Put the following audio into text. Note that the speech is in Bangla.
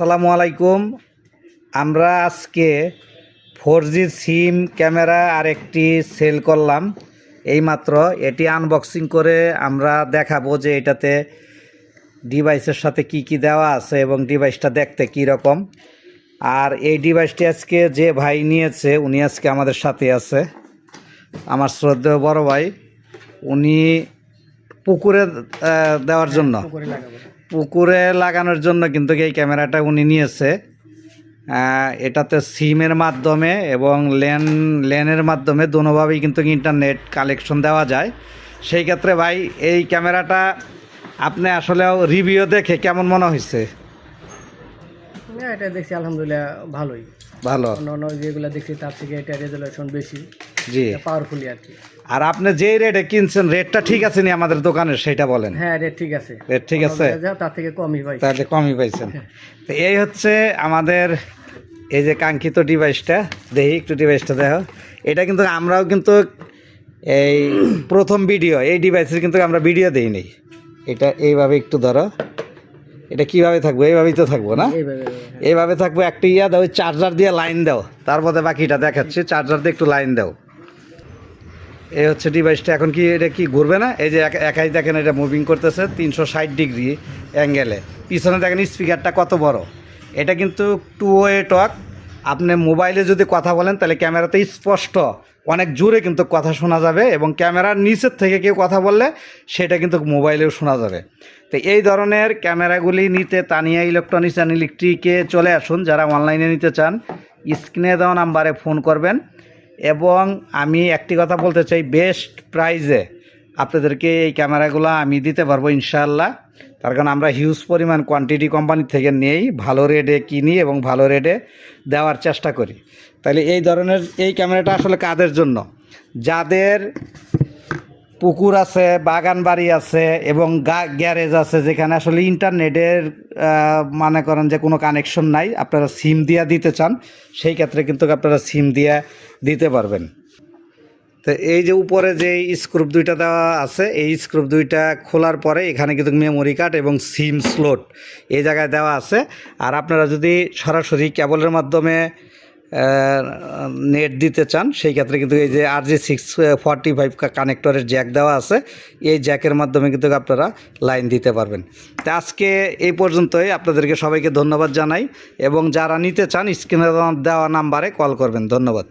আসসালামু আলাইকুম। আমরা আজকে ফোর সিম ক্যামেরা আর একটি সেল করলাম। এইমাত্র এটি আনবক্সিং করে আমরা দেখাবো যে এটাতে ডিভাইসের সাথে কি কি দেওয়া আছে এবং ডিভাইসটা দেখতে কী রকম। আর এই ডিভাইসটি আজকে যে ভাই নিয়েছে, উনি আজকে আমাদের সাথে আছে। আমার শ্রদ্ধেয় বড় ভাই, উনি পুকুরে দেওয়ার জন্য। পুকুরে লাগানোর জন্য কিন্তু এই ক্যামেরাটা উনি নিয়েছে। এটাতে সিমের মাধ্যমে এবং লেন লেনের মাধ্যমে দোনোভাবেই কিন্তু ইন্টারনেট কালেকশন দেওয়া যায়। সেই ক্ষেত্রে ভাই এই ক্যামেরাটা আপনি আসলেও রিভিউ দেখে কেমন মনে হয়েছে এটা দেখছি আলহামদুলিল্লাহ ভালোই। ভালো। অন্য যেগুলো দেখছি তার থেকে এটা রেজলিউশন বেশি। জি। পাওয়ারফুলি আর কি। আর আপনি যেই রেটে কিনছেন রেটটা ঠিক আছে নি আমাদের দোকানের? সেটা বলেন। হ্যাঁ রেট ঠিক আছে। রেট ঠিক আছে? তার থেকে কমই পাই তাহলে কমই পাইছেন। তো এই হচ্ছে আমাদের এই যে কাঙ্ক্ষিত ডিভাইসটা দেখি একটু ডিভাইসটা দেখো। এটা কিন্তু আমরাও কিন্তু এই প্রথম ভিডিও এই ডিভাইসের কিন্তু আমরা ভিডিও দিই নেই এটা এইভাবে একটু ধরো। এটা কীভাবে থাকব? এইভাবেই তো থাকব না? এইভাবে এইভাবে থাকব। একটা ইয়া দাও চার্জার দিয়ে লাইন দাও। তারপরে বাকিটা দেখাচ্ছি। চার্জার দিয়ে একটু লাইন দাও। এই হচ্ছে ডিভাইসটা এখন কি এটা কি ঘুরবে না? এই যে এক- একাই দেখেন এটা মুভিং করতেছে তিনশো ষাট ডিগ্রি অ্যাঙ্গেলে পিছনে দেখেন স্পিকারটা কত বড়। এটা কিন্তু টু ওয়ে টক আপনি মোবাইলে যদি কথা বলেন, তাহলে ক্যামেরাতে স্পষ্ট। অনেক জোরে কিন্তু কথা শোনা যাবে এবং ক্যামেরার নিচের থেকে কেউ কথা বললে, সেটা কিন্তু মোবাইলেও শোনা যাবে। তো এই ধরনের ক্যামেরাগুলি নিতে তানিয়া ইলেকট্রনিক্স অ্যান্ড ইলেকট্রিকে চলে আসুন। যারা অনলাইনে নিতে চান, স্ক্রিনে দেওয়া নাম্বারে ফোন করবেন। এবং আমি একটি কথা বলতে চাই বেস্ট প্রাইজে আপনাদেরকে এই ক্যামেরাগুলো আমি দিতে পারব ইনশাল্লাহ তার কারণ আমরা হিউজ পরিমাণ কোয়ান্টিটি কোম্পানি থেকে নেই, ভালো রেটে কিনি এবং ভালো রেটে দেওয়ার চেষ্টা করি। তাহলে এই ধরনের এই ক্যামেরাটা আসলে কাদের জন্য? যাদের পুকুর আছে, বাগান বাড়ি আছে এবং গ্যারেজ আছে যেখানে আসলে ইন্টারনেটের মনে করেন যে কোনো কানেকশন নাই। আপনারা সিম দিয়া দিতে চান, সেই ক্ষেত্রে কিন্তু আপনারা সিম দিয়া দিতে পারবেন। তো এই যে উপরে যে স্ক্রুপ দুইটা দেওয়া আছে, এই স্ক্রুপ দুইটা খোলার পরে এখানে কিন্তু মেমোরি কার্ড এবং সিম স্লট এই জায়গায় দেওয়া আছে। আর আপনারা যদি সরাসরি কেবলের মাধ্যমে নেট দিতে চান, সেই ক্ষেত্রে কিন্তু এই যে R G six forty five কানেক্টরের jack দেওয়া আছে, এই জ্যাকের মাধ্যমে কিন্তু আপনারা লাইন দিতে পারবেন। তা আজকে এই পর্যন্তই, আপনাদেরকে সবাইকে ধন্যবাদ জানাই, এবং যারা নিতে চান স্ক্রিনে দেওয়া নাম্বারে কল করবেন। ধন্যবাদ।